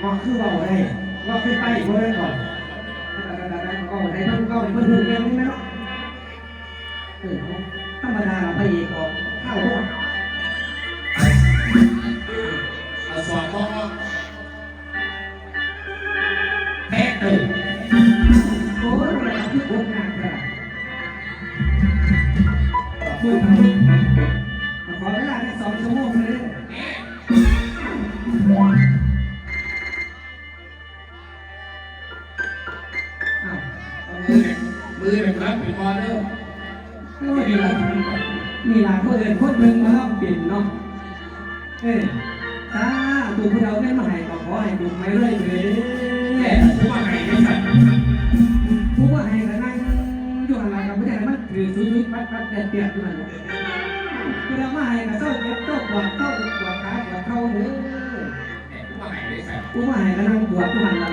เนี่ยมองคือว่าได้ว่าขึ้นไปอีกคนก่อนก็ได้เพิ่มก็เพิ่มหูเงี้ยไม่เนาะเออธรรมดาพระเอกออกเข้าหัวเอาสอบก็แพ้ตื่นโอ้ยมันคือโคตรงานค่ะขอบคุณครับขอเวลาแค่สองชั่วโมง เป็นรับเป็นคอเด้อมีหลายมีหลายคนเดินคนหนึ่งมาแล้วเปลี่นเนาะเอ้ยถ้าตัวพวกเราไม่มาให้ก็ขอให้ดูไม่เรื่อยเลยแน่ผู้ว่าไงไม่ใส่ผู้ว่าให้ก็นั่งอยู่อะไรกับไม่ได้มันถือสุดๆปัดปัดแดดเปียกอยู่นั่นพวกเรามาให้ก็เจ้าเจ็บเจ้าปวดเจ้าปวดขาปวดเข่าเด้อผู้ว่าไงไม่ใส่ผู้ว่าให้ก็นั่งปวดทุกวันละ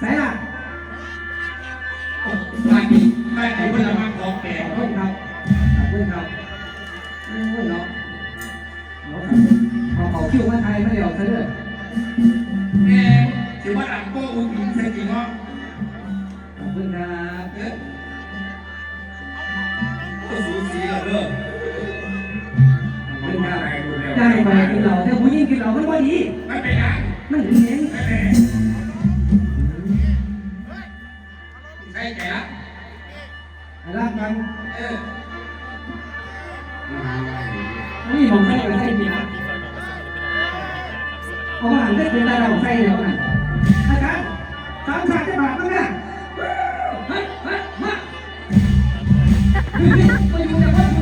ใส่ละานนี้บ้านนี้เพื่อนมาของแปลขอบคุณครับขอบคุณครับโอ้ยเนาะเอาครับเอาเขาคิวมาไทยไม่เดี๋ยวซะเด้อแน่ถือว่าดังโก้อุ้งอิงใช่จริงเหรอขอบคุณครับเออก็สูสีแล้วเด้อขอบคุณครับได้ดูแล้วได้ไปกินเหล้าแต่ผู้หญิงกินเหล้ามันบ่ดีไม่เป็นไรมันเหนียนไม่เป็น Thank you.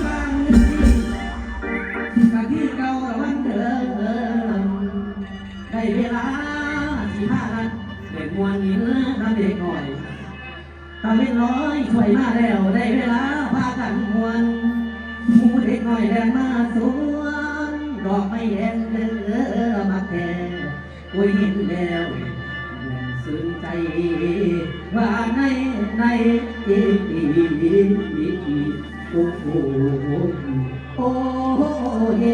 เวลาสิพากันเด็กมวนหินทำเด็กหน่อยตาเล็กน้อยช่วยมาแล้วได้เวลาพากันมวนหมูเด็กหน้อยแดงมาสวนดอกไม้แดงเด้อมาแก่โอ้ยเห็นแล้วแม่นซึ้งใจว่าในในอีอีอีอีโอ้โหโอ้เย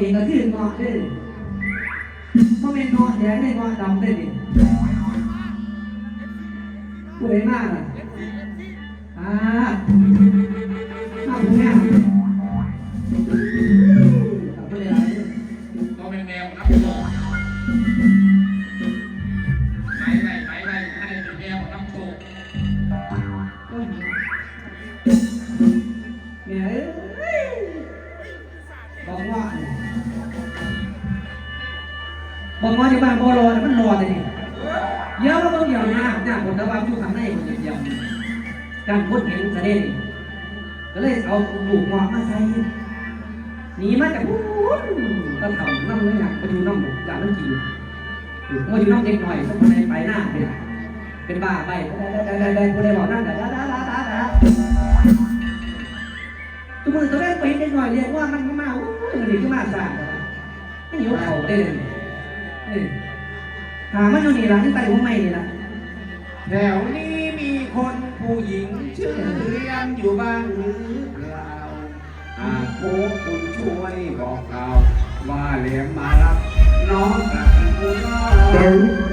เองก็ขึ้นงอเด้อเพราะเป็นงอแดงไม่งอดำได้ดิสวยมากล่ะอ่ามาผู้แม่ย การพูดเห็นจะได้ก็เลยเอาลูกหมอกมาใส่หนีมาจากพูดก็ทำน้ำเนื้อยากไปดูน้ำหมูจากน้ำกินมาอยู่น้ำเด็กหน่อยสักคนในไปหน้าเนี่ยเป็นบ้าไปได้ได้ได้คนไดบอกนั่นได้ได้ได้ได้ได้ตัวมือตัวแรกไปเด็กหน่อยเรียกว่ามันมาโอ้ยมันเด็กขึ้นมาสั่งไม่หิวเขาได้เลยถามมันอยู่นี่ล่ะที่ไปหัวไม่นี่ล่ะแถวนี้ ผู้หญิง ชื่อเรียนอยู่บ้างหรือเปล่าหากพบคุณช่วยบอกเราว่าเลี้ยงมารับ น้องกับคุณน้อง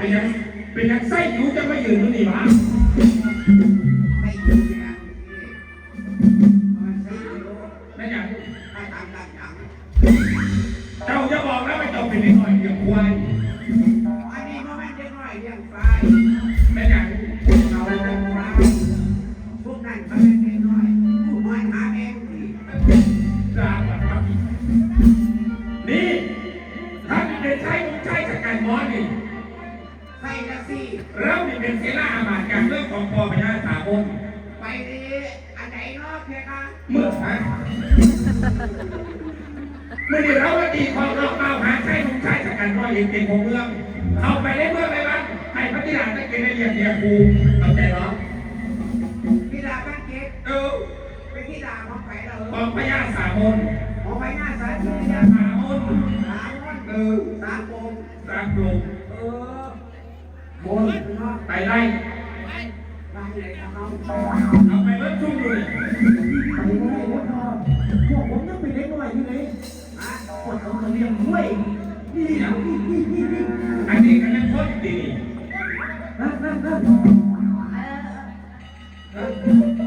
ไอ้ยังเป็นยังไส้ยูจะไม่ยืนด้วยนนะไม่อยากตามตามอย่าเจ้าจะบอกแล้วไม่จบเป็นนิดหน่อยเดี๋ยควาย มือเราไม่ดีคอาเราเอาหาใช้ของใช้สกัน่อยเองเป็นของเมืองเอาไปได้เมื่อไปบ้างให้พระธิดาตะเกียงในเรียนเรียนครูเข้าใจเหรอพิลาบ้านเก๊เออเป็นพิลาของใครเราของพญาสามนของพญาสาธิตพญาสามนสามนเออสามโกสามโกเออบนไปไล่ เอาไปเบิ้ลชุ่มอยู่เนี่ยพวกผมยังป็นเหน่อยอยู่เลยปวดเขาเรียกห้วยนี่นี่นี่นี่นี่อันนี้ก็ยังโคตรดีนั่นนั่นนั่น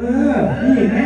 เออ นี่เห็นไหม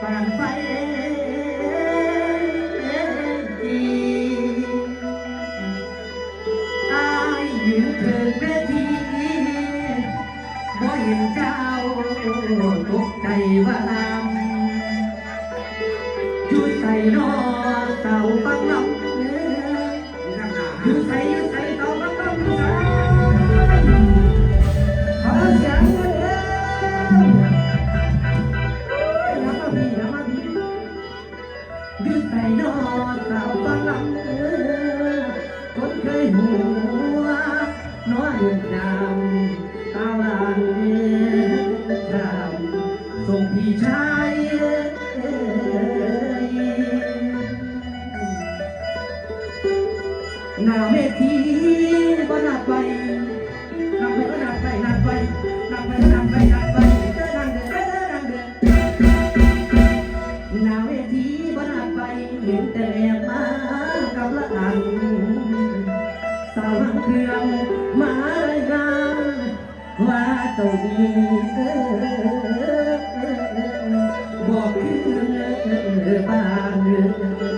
ผ่านไฟ น้อยดำตาลันดำส่งพี่ชาย บอกคือเนื้อปานเนื้อ